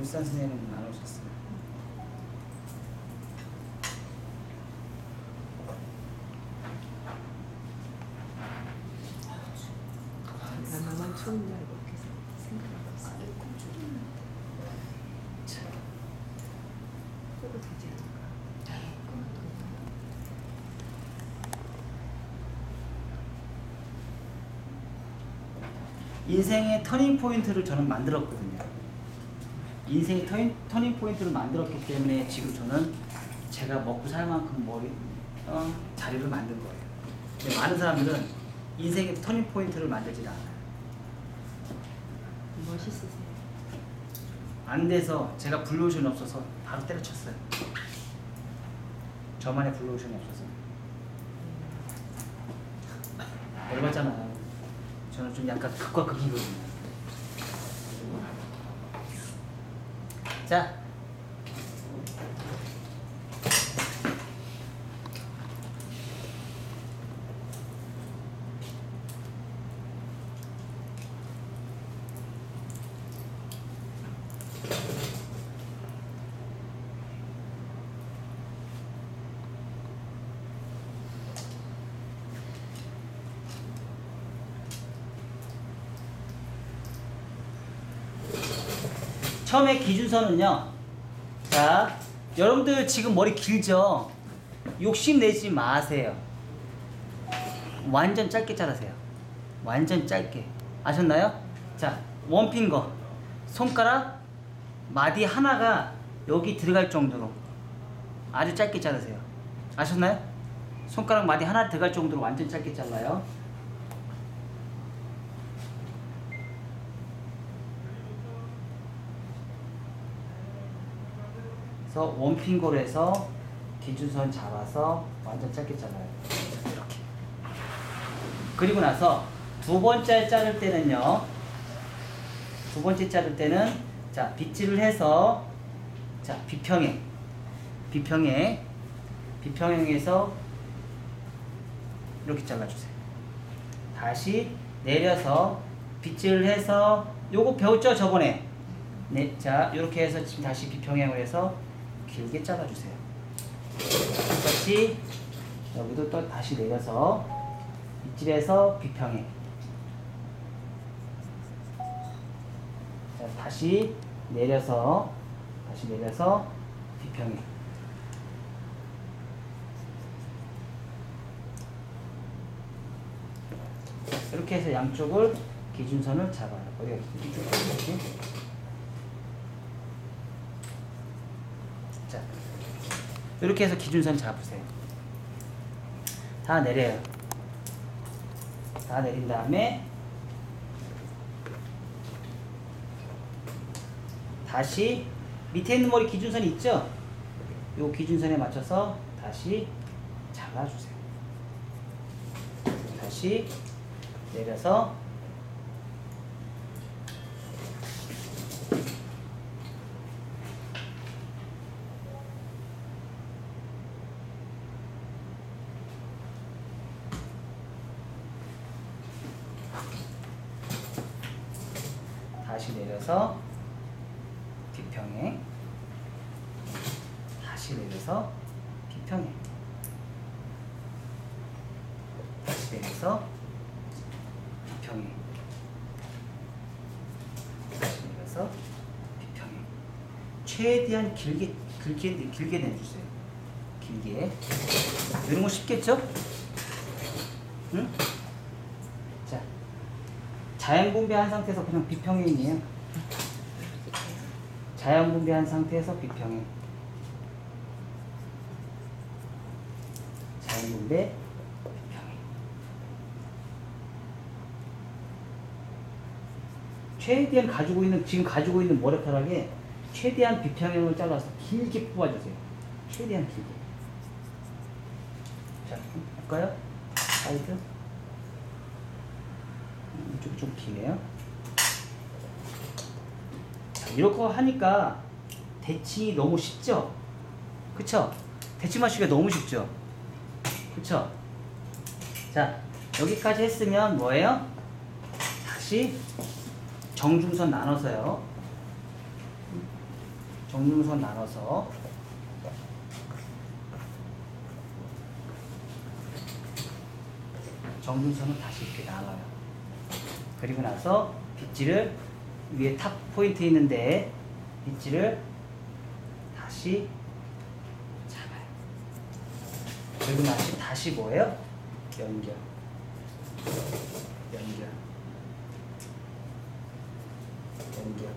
울산 선생님은 안 오셨어요. 나만 추운 줄 알고 계속 생각하고 있어. 끄도 되지 않을까? 인생의 터닝 포인트를 저는 만들었거든요. 인생의 터닝, 터닝 포인트를 만들었기 때문에 지금 저는 제가 먹고 살 만큼 머리 어, 자리를 만든 거예요. 근데 많은 사람들은 인생의 터닝 포인트를 만들지 않아요. 멋있으세요. 안 돼서 제가 블루오션이 없어서 바로 때려쳤어요. 저만의 블루오션이 없어서. 열받잖아요. 저는 좀 약간 극과 극이거든요. 자. 처음에 기준선은요. 자, 여러분들 지금 머리 길죠? 욕심 내지 마세요. 완전 짧게 자르세요. 완전 짧게. 아셨나요? 자, 원핑거. 손가락 마디 하나가 여기 들어갈 정도로 아주 짧게 자르세요. 아셨나요? 손가락 마디 하나 들어갈 정도로 완전 짧게 잘라요. 그래서 원핑거로 해서 기준선 잡아서 완전 짧게 잘라요. 이렇게. 그리고 나서 두 번째 자를 때는요. 두 번째 자를 때는 자 빗질을 해서 자 비평행 비평행 비평행에서 이렇게 잘라주세요. 다시 내려서 빗질을 해서 요거 배웠죠 저번에 네, 자 이렇게 해서 지금 다시 비평행을 해서 길게 잘라주세요. 똑같이 여기도 또 다시 내려서 빗질해서 비평행. 자 다시 내려서 다시 내려서 비평행. 이렇게 해서 양쪽을 기준선을 잡아요. 어디가 자, 이렇게 해서 기준선 잡으세요. 다 내려요. 다 내린 다음에 다시 밑에 있는 머리 기준선이 있죠? 요 기준선에 맞춰서 다시 잘라주세요. 다시 내려서 다시 내려서 비평행 다시 내려서 비평행 다시 내려서 비평행 다시 내려서 비평행 최대한 길게 길게 길게 내주세요. 길게. 이런 거 쉽겠죠? 응? 자 자연 분배한 상태에서 그냥 비평행이에요. 자연 분배한 상태에서 비평행. 자연 분배 비평행. 최대한 가지고 있는 지금 가지고 있는 머리카락에 최대한 비평행을 잘라서 길게 뽑아주세요. 최대한 길게. 자, 할까요? 사이드. 좀 기네요. 자, 이렇게 하니까 대칭이 너무 쉽죠? 그쵸? 대칭하시기가 너무 쉽죠? 그쵸? 자, 여기까지 했으면 뭐예요? 다시 정중선 나눠서요. 정중선 나눠서 정중선은 다시 이렇게 나눠요. 그리고 나서 빗질을 위에 탑 포인트 있는데 빗질을 다시 잡아요. 그리고 나서 다시 뭐예요? 연결. 연결. 연결.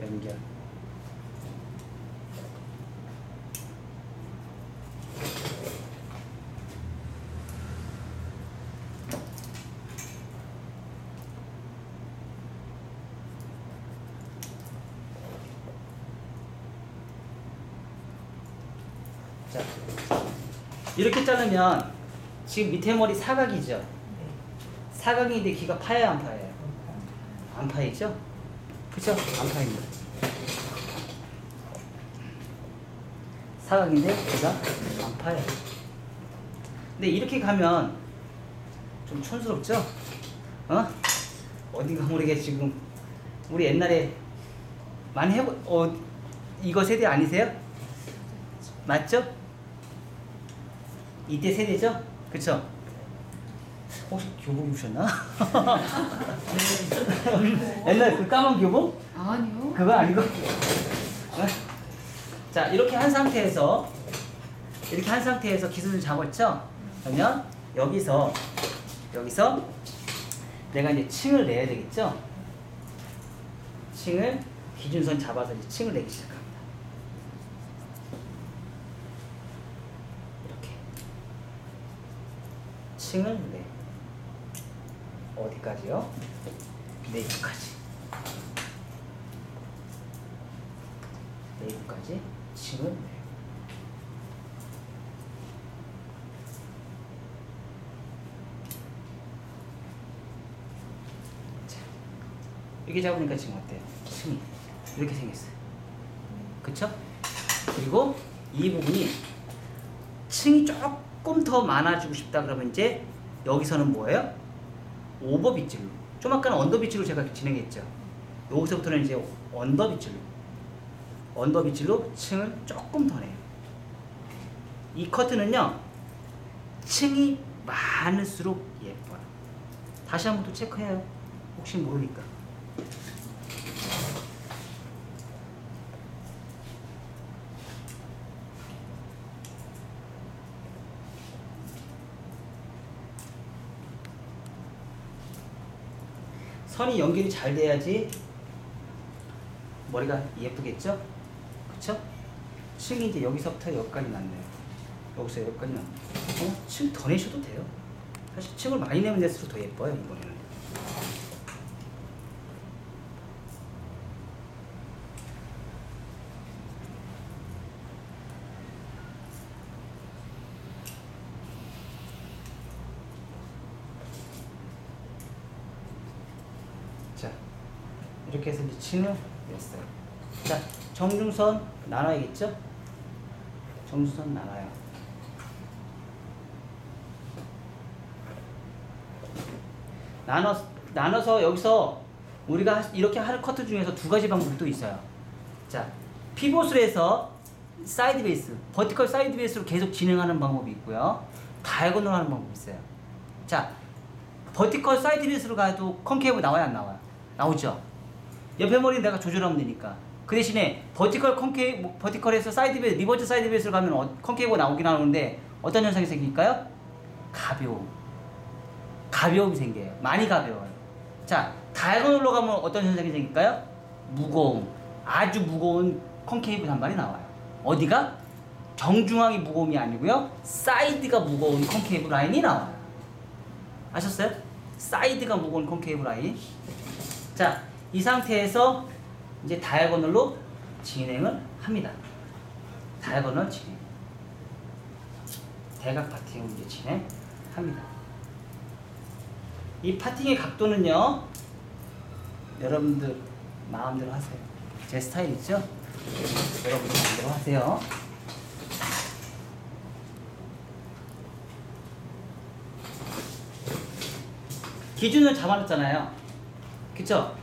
연결. 자, 이렇게 자르면 지금 밑에 머리 사각이죠? 사각인데 귀가 파야 안 파예요? 안 파이죠? 그쵸? 안 파입니다. 사각인데 귀가 안 파요. 근데 이렇게 가면 좀 촌스럽죠? 어? 어딘가 모르게 지금 우리 옛날에 많이 해보 어 이거 세대 아니세요? 맞죠? 이때 세대죠? 그쵸? 혹시 교복 입으셨나? 옛날 그 까만 교복? 아니요. 그거 아니고? 어? 자 이렇게 한 상태에서 이렇게 한 상태에서 기술을 잡았죠? 그러면 여기서 여기서 내가 이제 층을 내야 되겠죠? 층을 기준선 잡아서 이제 층을 내기 시작합니다. 이렇게 층을 내 어디까지요? 내부까지 내부까지 층을 내 자, 이렇게 잡으니까 지금 어때요? 층이 이렇게 생겼어요. 그쵸? 그리고 이 부분이 층이 조금 더 많아지고 싶다 그러면 이제 여기서는 뭐예요? 오버 빗질로. 좀 아까는 언더 빗질로 제가 진행했죠. 여기서부터는 이제 언더 빗질로. 언더 빗질로 층을 조금 더 내요. 이 커트는요, 층이 많을수록 예뻐요. 다시 한번 또 체크해요. 혹시 모르니까. 선이 연결이 잘 돼야지 머리가 예쁘겠죠? 그쵸? 층이 이제 여기서부터 여기까지 났네요. 여기서 여기까지 났네요. 어? 층더 내셔도 돼요. 사실 층을 많이 내면 낼수록 더 예뻐요, 이번에는. 자, 이렇게 해서 이제 층을 냈어요. 자, 정중선 나눠야겠죠? 정중선 나눠요. 나눠 나눠서 여기서 우리가 하- 이렇게 하는 커트 중에서 두 가지 방법이 또 있어요. 자, 피봇을 해서 사이드 베이스, 버티컬 사이드 베이스로 계속 진행하는 방법이 있고요. 다이아곤으로 하는 방법이 있어요. 자, 버티컬 사이드 베이스로 가도 컨케이브 나와야 안 나와요? 나오죠. 옆에 머리 내가 조절하면 되니까. 그 대신에 버티컬 컨케이 뭐, 버티컬에서 사이드 베이스, 리버스 사이드 베이스로 가면 어, 컨케이브가 나오긴 하는데 어떤 현상이 생길까요? 가벼움. 가벼움이 생겨요. 많이 가벼워요. 자, 다이아곤으로 가면 어떤 현상이 생길까요? 무거움. 아주 무거운 컨케이브 단발이 나와요. 어디가? 정중앙이 무거움이 아니고요. 사이드가 무거운 컨케이브 라인이 나와요. 아셨어요? 사이드가 무거운 컨케이브 라인. 자, 이 상태에서 이제 다이아고널로 진행을 합니다. 다이아고널 진행. 대각 파팅을 이제 진행합니다. 이 파팅의 각도는요, 여러분들 마음대로 하세요. 제 스타일 있죠? 여러분들 마음대로 하세요. 기준을 잡아놨잖아요. 그쵸?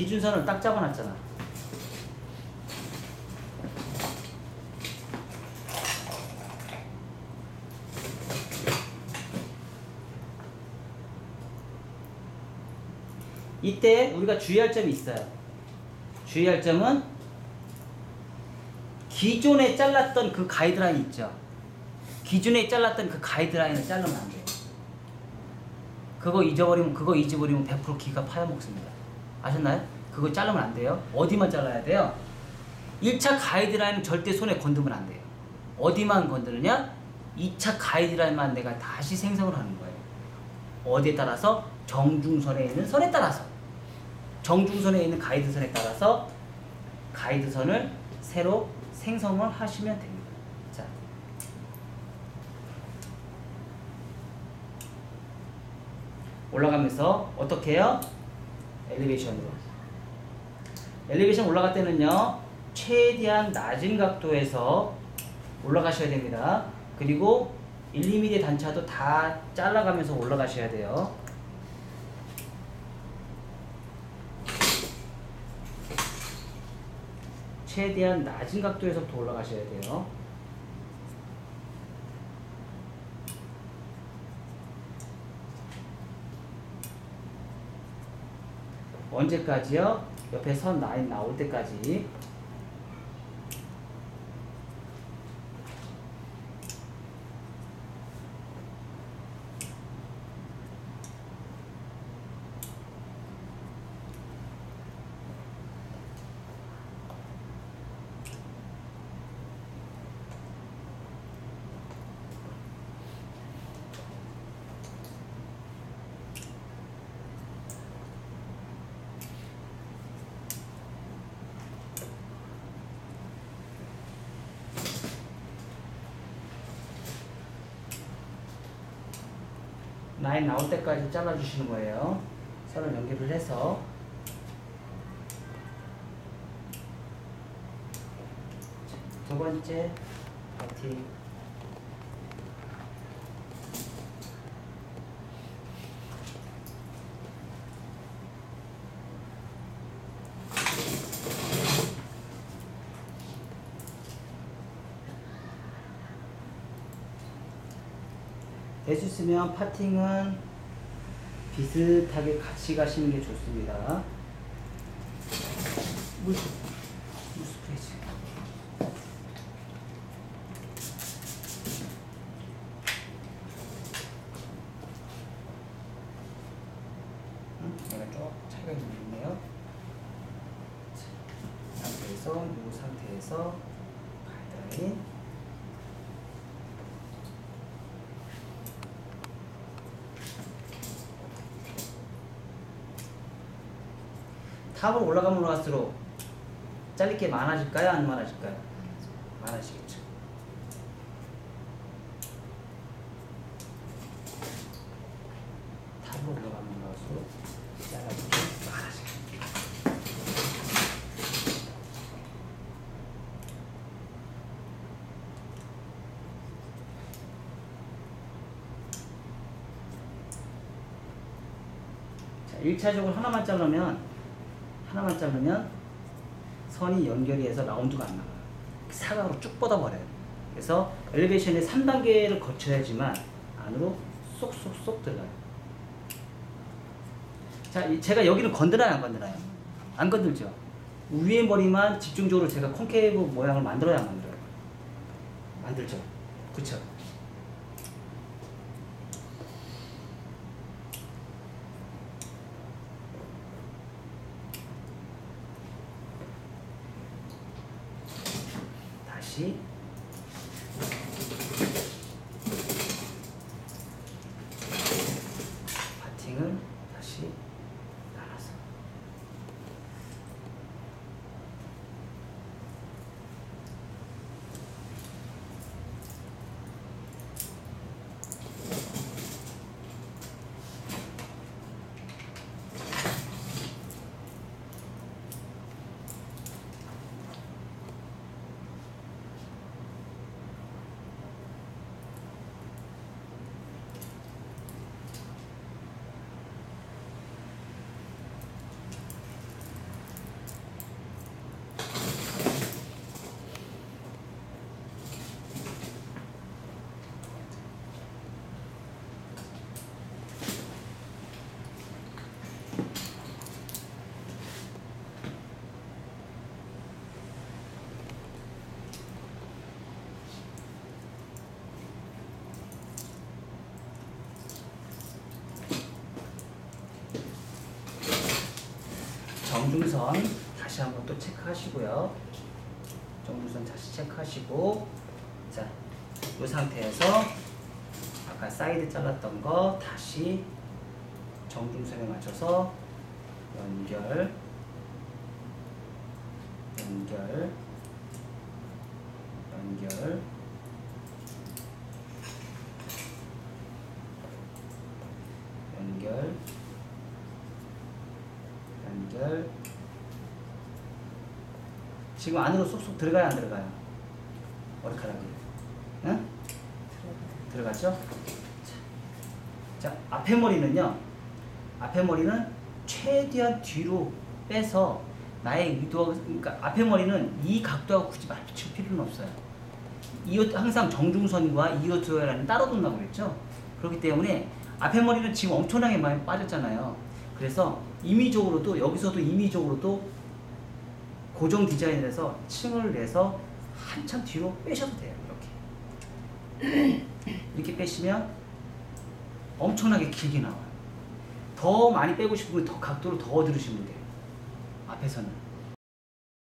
기준선을 딱 잡아놨잖아. 이때 우리가 주의할 점이 있어요. 주의할 점은 기존에 잘랐던 그 가이드라인 있죠. 기존에 잘랐던 그 가이드라인을 자르면 안 돼요. 그거 잊어버리면 그거 잊어버리면 100% 기가 파여먹습니다. 아셨나요? 그거 자르면 안 돼요. 어디만 잘라야 돼요? 1차 가이드라인은 절대 손에 건드면 안 돼요. 어디만 건드느냐? 2차 가이드라인만 내가 다시 생성을 하는 거예요. 어디에 따라서? 정중선에 있는 선에 따라서. 정중선에 있는 가이드선에 따라서 가이드선을 새로 생성을 하시면 됩니다. 자. 올라가면서 어떻게 해요? 엘리베이션으로. 엘리베이션 올라갈 때는요, 최대한 낮은 각도에서 올라가셔야 됩니다. 그리고 1, 2mm 단차도 다 잘라가면서 올라가셔야 돼요. 최대한 낮은 각도에서부터 올라가셔야 돼요. 언제까지요? 옆에 선 라인 나올 때까지. 라인 나올 때까지 잘라주시는 거예요. 선을 연결을 해서 자, 두 번째 파티 있으면 파팅은 비슷하게 같이 가시는 게 좋습니다. 스프레이지. 음, 이 상태에서 가이드라인 탑으로 올라가면 올라갈수록 잘릴 게 많아질까요? 안 많아질까요? 많아지겠죠. 탑으로 올라가면 올라갈수록 잘라질 게 많아지겠죠. 자, 1차적으로 하나만 자르면 하나만 자르면 선이 연결이 해서 라운드가 안 나가요. 사각으로 쭉 뻗어버려요. 그래서 엘리베이션의 3단계를 거쳐야지만 안으로 쏙쏙쏙 들어가요. 자, 이- 제가 여기는 건드나요, 안 건드나요? 안 건들죠? 위에 머리만 집중적으로 제가 콘케이브 모양을 만들어야 안 만들어요? 만들죠. 그쵸? 정중선 다시 한번 또 체크하시고요. 정중선 다시 체크하시고 자, 이 상태에서 아까 사이드 잘랐던 거 다시 정중선에 맞춰서 연결 연결 연결 연결 연결 지금 안으로 쏙쏙 들어가요 안 들어가요? 머리카락이 응? 들어갔죠? 자, 자 앞에 머리는요 앞에 머리는 최대한 뒤로 빼서 나의 의도 그러니까 앞에 머리는 이 각도하고 굳이 맞출 필요는 없어요 이어 항상 정중선과 이어트어라는 따로 둔다고 그랬죠 그렇기 때문에 앞에 머리는 지금 엄청나게 많이 빠졌잖아요 그래서 임의적으로도 여기서도 임의적으로도 고정 디자인을 해서 층을 내서 한참 뒤로 빼셔도 돼요 이렇게. 이렇게 빼시면 엄청나게 길게 나와요. 더 많이 빼고 싶으면 더 각도를 더 들으시면 돼요 앞에서는